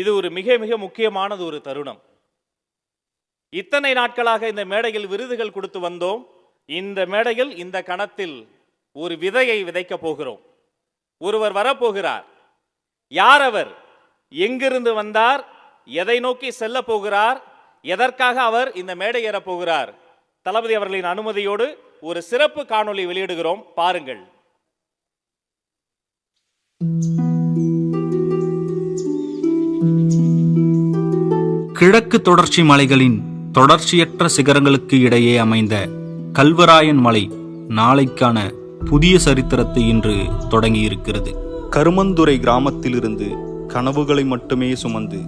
இது ஒரு மிக மிக முக்கியமானது ஒரு தருணம். இத்தனை நாட்களாக இந்த மேடையில் விருதுகள் கொடுத்து வந்தோம். இந்த மேடையில் இந்த கணத்தில் ஒரு விதையை விதைக்கப் போகிறோம். ஒருவர் வரப்போகிறார். யார் அவர்? எங்கிருந்து வந்தார்? எதை நோக்கி செல்ல போகிறார்? எதற்காக அவர் இந்த மேடை ஏறப் போகிறார்? தளபதி அவர்களின் அனுமதியோடு ஒரு சிறப்பு காணொளி வெளியிடுகிறோம். பாருங்கள். கிழக்கு தொடர்ச்சி மலைகளின் தொடர்ச்சியற்ற சிகரங்களுக்கு இடையே அமைந்த கல்வராயன் மலை நாளைக்கான புதிய சரித்திரத்தை இன்று தொடங்கியிருக்கிறது. கருமந்துறை கிராமத்திலிருந்து கனவுகளை மட்டுமே சுமந்து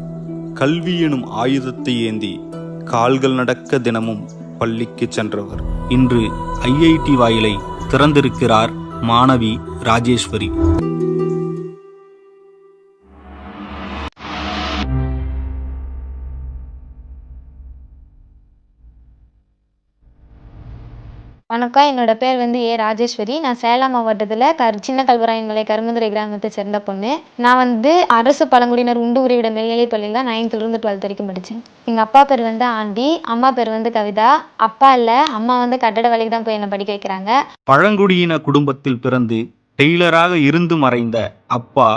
கல்வி எனும் ஆயுதத்தை ஏந்தி கால்கள் நடக்க தினமும் பள்ளிக்கு சென்றவர். இன்று ஐஐடி வாயிலை திறந்திருக்கிறார் மாணவி ராஜேஸ்வரி. வணக்கம். என்னோட பேர் வந்து ஏ ராஜேஸ்வரி. நான் சேலம் மாவட்டத்தில் கர் சின்ன கல்வராயன் மலை கருமந்துரை கிராமத்தை சேர்ந்த பொண்ணு. நான் வந்து அரசு பழங்குடியினர் உண்டு உரிவிட மேல்நிலைப் பள்ளியில் தான் நைன்த்துலேருந்து டுவெல்த் வரைக்கும் படித்தேன் எங்கள் அப்பா பேர் வந்து ஆண்டி அம்மா பேர் வந்து கவிதா. அப்பா இல்லை அம்மா வந்து கட்டட வேலைக்கு தான் போய் என்னை படிக்க வைக்கிறாங்க. பழங்குடியின குடும்பத்தில் பிறந்து டெய்லராக இருந்து மறைந்த அப்பா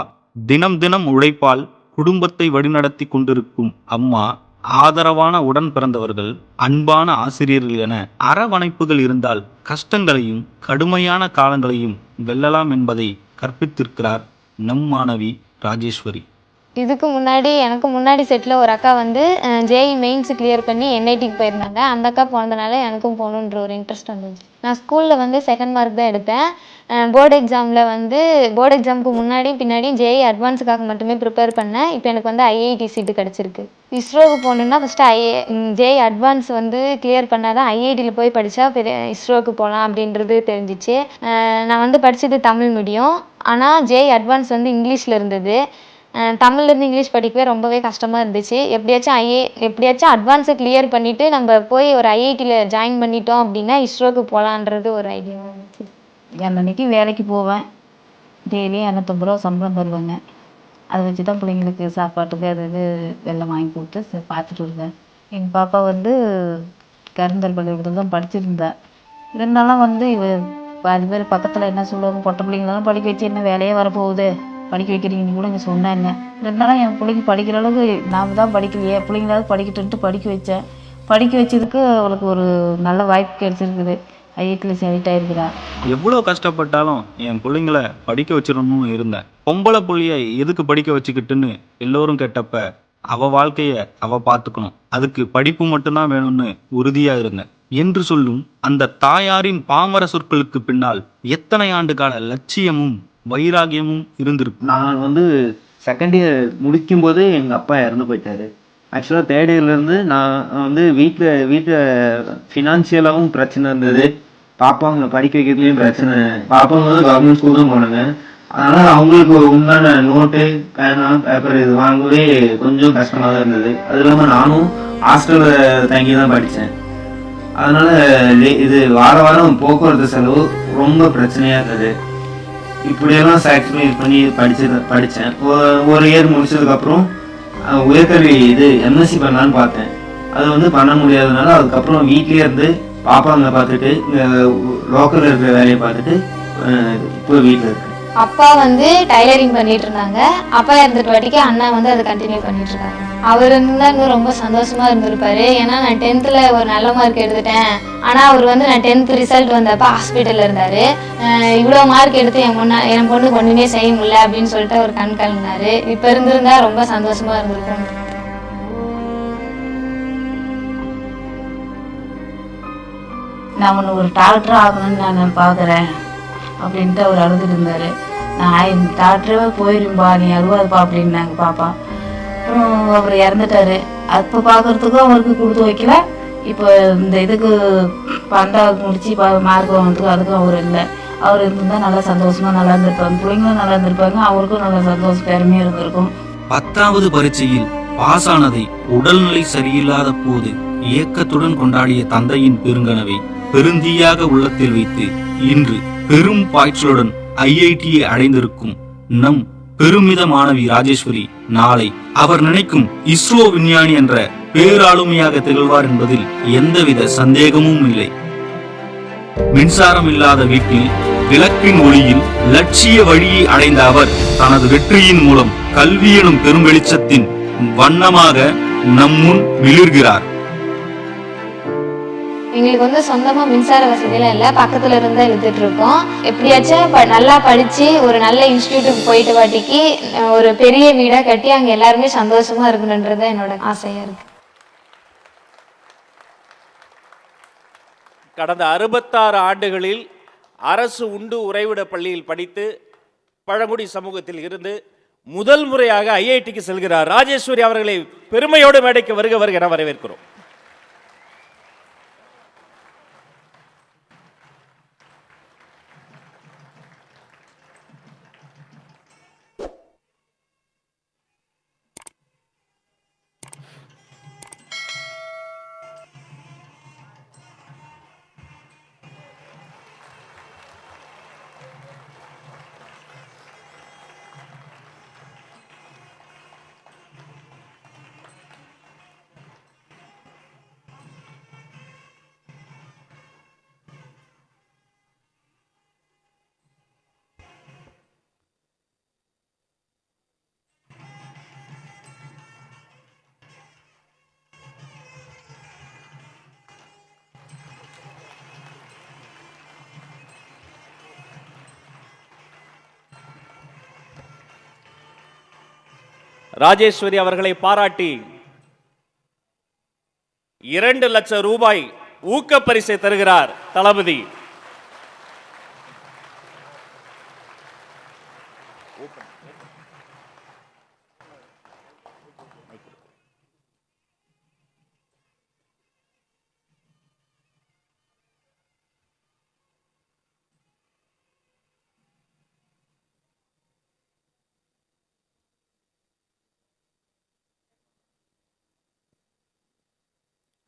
தினம் தினம் உழைப்பால் குடும்பத்தை வழிநடத்தி கொண்டிருக்கும் அம்மா ஆதரவான உடன் பிறந்தவர்கள் அன்பான ஆசிரியர்கள் என அரவணைப்புகள் இருந்தால் கஷ்டங்களையும் கடுமையான காலங்களையும் வெல்லலாம் என்பதை கற்பித்திருக்கிறார் நம் மாணவி ராஜேஸ்வரி. இதுக்கு முன்னாடி எனக்கு முன்னாடி செட்டில் ஒரு அக்கா வந்து ஜேஇ மெயின்ஸ் கிளியர் பண்ணி என்ஐடிக்கு போயிருந்தாங்க. அந்த அக்கா போனதுனால எனக்கும் போகணுன்ற ஒரு இன்ட்ரெஸ்ட் வந்துச்சு. நான் ஸ்கூலில் வந்து செகண்ட் மார்க் தான் எடுத்தேன். போர்டு எக்ஸாமில் வந்து போர்டு எக்ஸாமுக்கு முன்னாடியும் பின்னாடியும் ஜேஇ அட்வான்ஸுக்காக மட்டுமே ப்ரிப்பேர் பண்ணேன். இப்போ எனக்கு வந்து ஐஐடி சீட்டு கிடச்சிருக்கு. இஸ்ரோவுக்கு போகணுன்னா ஃபஸ்ட்டு ஐஏ ஜேஇ அட்வான்ஸ் வந்து கிளியர் பண்ணால் தான் ஐஐடியில் போய் படித்தா பெரிய இஸ்ரோவுக்கு போகலாம் அப்படின்றது தெரிஞ்சிச்சு. நான் வந்து படித்தது தமிழ் மீடியம் ஆனால் ஜேஇ அட்வான்ஸ் வந்து இங்கிலீஷில் இருந்தது. தமிழ்லேருந்து இங்கிலீஷ் படிக்கவே ரொம்பவே கஷ்டமாக இருந்துச்சு. எப்படியாச்சும் ஐஏ எப்படியாச்சும் அட்வான்ஸை கிளியர் பண்ணிவிட்டு நம்ம போய் ஒரு ஐஐடியில் ஜாயின் பண்ணிட்டோம் அப்படின்னா இஸ்ரோவுக்கு போகலான்றது ஒரு ஐடியா இருந்துச்சு. அன்னன்னைக்கு வேலைக்கு போவேன். டெய்லியும் இரநூத்தம்பது ரூபா சம்பளம் தருவாங்க. அதை வச்சு தான் பிள்ளைங்களுக்கு சாப்பாட்டுக்கு அது இது வெள்ளம் வாங்கி கொடுத்து சரி பார்த்துட்டு இருந்தேன் எங்கள் பாப்பா வந்து கருந்தல் பள்ளிக்கூடத்தில் தான் படிச்சிருந்தேன் இருந்தாலும் வந்து இவ பாதி பேர் பக்கத்தில் என்ன சொல்லுவாங்க பொட்டை பிள்ளைங்களெல்லாம் படிக்க வச்சு என்ன வேலையே வரப்போகுது. படிக்க வைக்கிறீங்கன்னு கூட இங்கே சொன்னாங்க இருந்தாலும் என் பிள்ளைங்க படிக்கிற அளவுக்கு நாம் தான் படிக்கலையே. பிள்ளைங்களாவது படிக்கட்டுன்ட்டு படிக்க வச்சேன். படிக்க வச்சதுக்கு அவளுக்கு ஒரு நல்ல வாய்ப்பு கிடைச்சிருக்குது. ஐஐடியில் செலக்ட் ஆகிருக்கிறா எவ்வளோ கஷ்டப்பட்டாலும் என் பிள்ளைங்கள படிக்க வச்சிடணும்னு இருந்தேன். பொம்பளை புள்ளைய எதுக்கு படிக்க வச்சுக்கிட்டுன்னு எல்லோரும் கேட்டப்ப அவ வாழ்க்கைய அவ பார்த்துக்கணும். அதுக்கு படிப்பு மட்டும்தான் வேணும்னு உறுதியா இருந்தேன். என்று சொல்லும் அந்த தாயாரின் பாமர சொற்களுக்கு பின்னால் எத்தனை ஆண்டு கால லட்சியமும் வைராகியமும் இருந்திருக்கும். நான் வந்து செகண்ட் இயர் முடிக்கும் போது எங்கள் அப்பா இறந்து போயிட்டாரு. ஆக்சுவலாக தேர்ட் இயர்லேருந்து நான் வந்து வீட்டில் வீட்டில் ஃபினான்ஷியலாகவும் பிரச்சனை இருந்தது. பாப்பாங்க படிக்க வைக்கிறதுலையும் பிரச்சனை. பாப்பாங்க வந்து கவர்மெண்ட் ஸ்கூல் தான் போனாங்க. அதனால் அவங்களுக்கு உண்டான நோட்டு பேனா பேப்பர் இது வாங்கவே கொஞ்சம் கஷ்டமாக தான் இருந்தது. அது இல்லாமல் நானும் ஹாஸ்டலில் தங்கி தான் படித்தேன் அதனால இது வார வாரம் போக்குவரத்து செலவு ரொம்ப பிரச்சனையாக இருந்தது. இப்படியெல்லாம் சாக்ரிஃபைஸ் பண்ணி படிச்சது படித்தேன் ஒரு இயர் முடிச்சதுக்கப்புறம் உயர்கல்வி இது எம்எஸ்சி பண்ணலான்னு பார்த்தேன். அது வந்து பண்ண முடியாதனால அதுக்கப்புறம் வீட்லேயே இருந்து பாப்பாங்க பார்த்துட்டு இங்கே லோக்கலில் இருக்கிற வேலையை பார்த்துட்டு இப்போ வீட்டில் இருக்கேன். அப்பா வந்து டைலரிங் பண்ணிட்டு இருந்தாங்க அப்பா இருந்துட்டு வாட்டிக்கு அண்ணா வந்து அதை கண்டினியூ பண்ணிட்டு இருக்காங்க அவர் இருந்தால் இன்னும் ரொம்ப சந்தோஷமா இருந்திருப்பாரு. ஏன்னா நான் டென்த்தில் ஒரு நல்ல மார்க் எடுத்துட்டேன். ஆனால் அவர் வந்து நான் டென்த் ரிசல்ட் வந்தப்ப ஹாஸ்பிட்டலில் இருந்தார். இவ்வளோ மார்க் எடுத்து என் பொண்ணா என் பொண்ணுக்கு ஒன்றுமே செய்ய முடியல அப்படின்னு சொல்லிட்டு அவர் கண் கலங்கினாரு. இப்போ இருந்திருந்தா ரொம்ப சந்தோஷமா இருந்திருக்கும். நான் ஒன்று ஒரு டாக்டர் ஆகணும்னு நான் பார்க்குறேன் அப்படின்ட்டு அவர் அழுதுட்டு இருந்தார். நான் டாக்டரே போயிரும்பா நீ அழுவாதுப்பா அப்படின்னாங்க பாப்பா. அப்புறம் அவர் இறந்துட்டாரு. அப்போ பார்க்கறதுக்கும் அவருக்கு கொடுத்து வைக்கல. இப்போ இந்த இதுக்கு பன்னெண்டாவது முடிச்சு மார்க் வாங்கினதுக்கு அதுக்கும் அவர் இல்லை. அவர் இருந்திருந்தா நல்லா சந்தோஷமாக நல்லா இருந்திருப்பாங்க. பிள்ளைங்களும் நல்லா இருந்திருப்பாங்க. அவருக்கும் நல்லா சந்தோஷம் பெருமையாக இருந்திருக்கும். பத்தாவது பரீட்சையில் பாஸ் ஆனதை உடல்நிலை சரியில்லாத போது இயக்கத்துடன் கொண்டாடிய தந்தையின் பெருங்கனவை பெருந்தியாக உள்ளத்தில் வைத்து இன்று பெரும் பாய்ச்சலுடன் ஐஐடியை அடைந்திருக்கும் நம் பெருமித மாணவி ராஜேஸ்வரி நாளை அவர் நினைக்கும் இஸ்ரோ விஞ்ஞானி என்ற பேராளுமையாக திகழ்வார் என்பதில் எந்தவித சந்தேகமும் இல்லை. மின்சாரம் இல்லாத வீட்டில் விளக்கின் ஒளியில் லட்சிய வழியை அடைந்த அவர் தனது வெற்றியின் மூலம் கல்வி எனும் பெரும் வெளிச்சத்தின் வண்ணமாக நம்முன் மிளிர்கிறார் எங்களுக்கு வந்து சொந்தமா மின்சார வசதியெல்லாம் இல்லை. பக்கத்துல இருந்து தான் எடுத்துட்டு இருக்கோம் எப்படியாச்சும் ப- நல்லா படிச்சு ஒரு நல்ல இன்ஸ்டியூட்டுக்கு போயிட்டு வாட்டிக்கு ஒரு பெரிய வீடா கட்டி அங்க எல்லாருமே சந்தோஷமா இருக்கணுன்றது என்னோட ஆசையா இருக்கு. கடந்த அறுபத்தாறு ஆண்டுகளில் அரசு உண்டு உறைவிட பள்ளியில் படித்து பழங்குடி சமூகத்தில் இருந்து முதல் முறையாக ஐஐடிக்கு செல்கிறார். ராஜேஸ்வரி அவர்களை பெருமையோடு மேடைக்கு வருக வருக என வரவேற்கிறோம். ராஜேஸ்வரி அவர்களை பாராட்டி இரண்டு லட்சம் ரூபாய் ஊக்க பரிசை தருகிறார் தளபதி.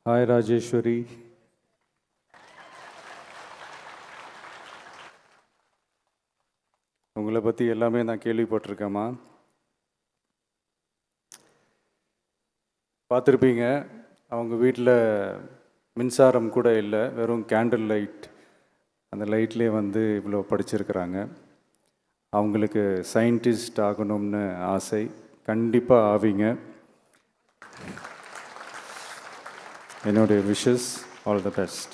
ஹாய் ராஜேஸ்வரி. உங்களை பற்றி எல்லாமே நான் கேள்விப்பட்டிருக்கேம்மா. பார்த்துருப்பீங்க அவங்க வீட்டில் மின்சாரம் கூட இல்லை வெறும் கேண்டில் லைட் அந்த லைட்லேயே வந்து இவ்வளோ படிச்சிருக்கிறாங்க. அவங்களுக்கு சயின்டிஸ்ட் ஆகணும்னு ஆசை. கண்டிப்பாக ஆவீங்க. என்னுடைய wishes all the best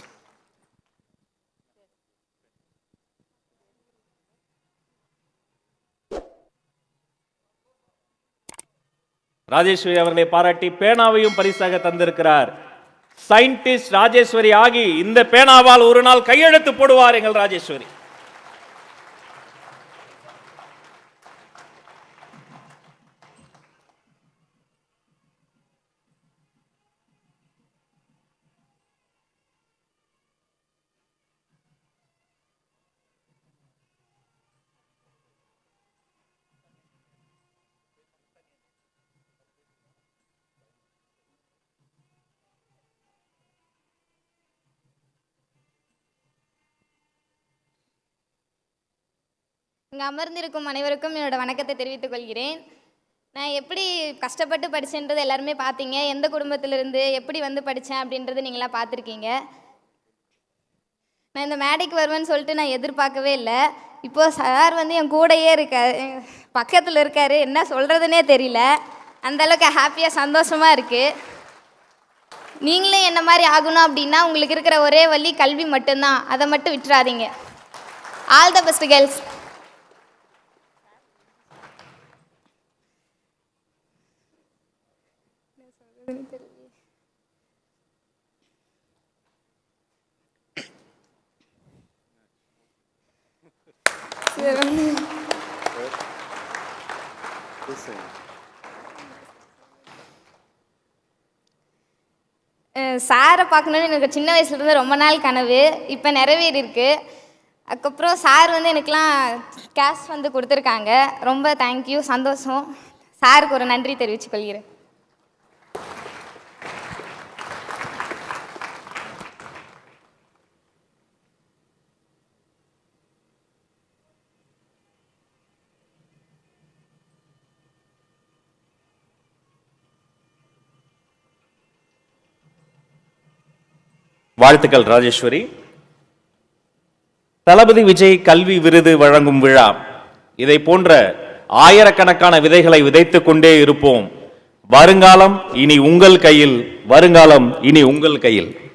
Rajeshwari அவர்களை பாராட்டி பேனாவையும் பரிசாக தந்திருக்கிறார். சயின்டிஸ்ட் ராஜேஸ்வரி ஆகி இந்த பேனாவால் ஒரு நாள் கையெழுத்து போடுவார் எங்கள் ராஜேஸ்வரி. இங்கே அமர்ந்திருக்கும் அனைவருக்கும் என்னோட வணக்கத்தை தெரிவித்துக் கொள்கிறேன். நான் எப்படி கஷ்டப்பட்டு படித்தேன்றது எல்லாருமே பார்த்தீங்க எந்த குடும்பத்திலிருந்து எப்படி வந்து படித்தேன் அப்படின்றது நீங்களாம் பார்த்துருக்கீங்க நான் இந்த மேடைக்கு வருவேன்னு சொல்லிட்டு நான் எதிர்பார்க்கவே இல்லை. இப்போது சார் வந்து என் கூடயே இருக்கார். பக்கத்தில் இருக்கார். என்ன சொல்கிறதுனே தெரியல. அந்தளவுக்கு ஹாப்பியாக சந்தோஷமாக இருக்குது நீங்களும் என்ன மாதிரி ஆகணும் அப்படின்னா உங்களுக்கு இருக்கிற ஒரே வழி கல்வி மட்டும்தான். அதை மட்டும் விட்டுறாதீங்க. ஆல் த பெஸ்ட் கேர்ள்ஸ் சாரை பார்க்கணுன்னு எனக்கு சின்ன வயசுலேருந்து ரொம்ப நாள் கனவு இப்போ நிறைவேறியிருக்கு. அதுக்கப்புறம் சார் வந்து எனக்கெலாம் கேஷ் வந்து கொடுத்துருக்காங்க. ரொம்ப தேங்க்யூ சந்தோஷம். சாருக்கு ஒரு நன்றி தெரிவித்துக் கொள்கிறேன். வாழ்த்துக்கள் ராஜேஸ்வரி. தளபதி விஜய் கல்வி விருது வழங்கும் விழா. இதை போன்ற ஆயிரக்கணக்கான விதைகளை விதைத்துக் கொண்டே இருப்போம். வருங்காலம் இனி உங்கள் கையில் வருங்காலம் இனி உங்கள் கையில்.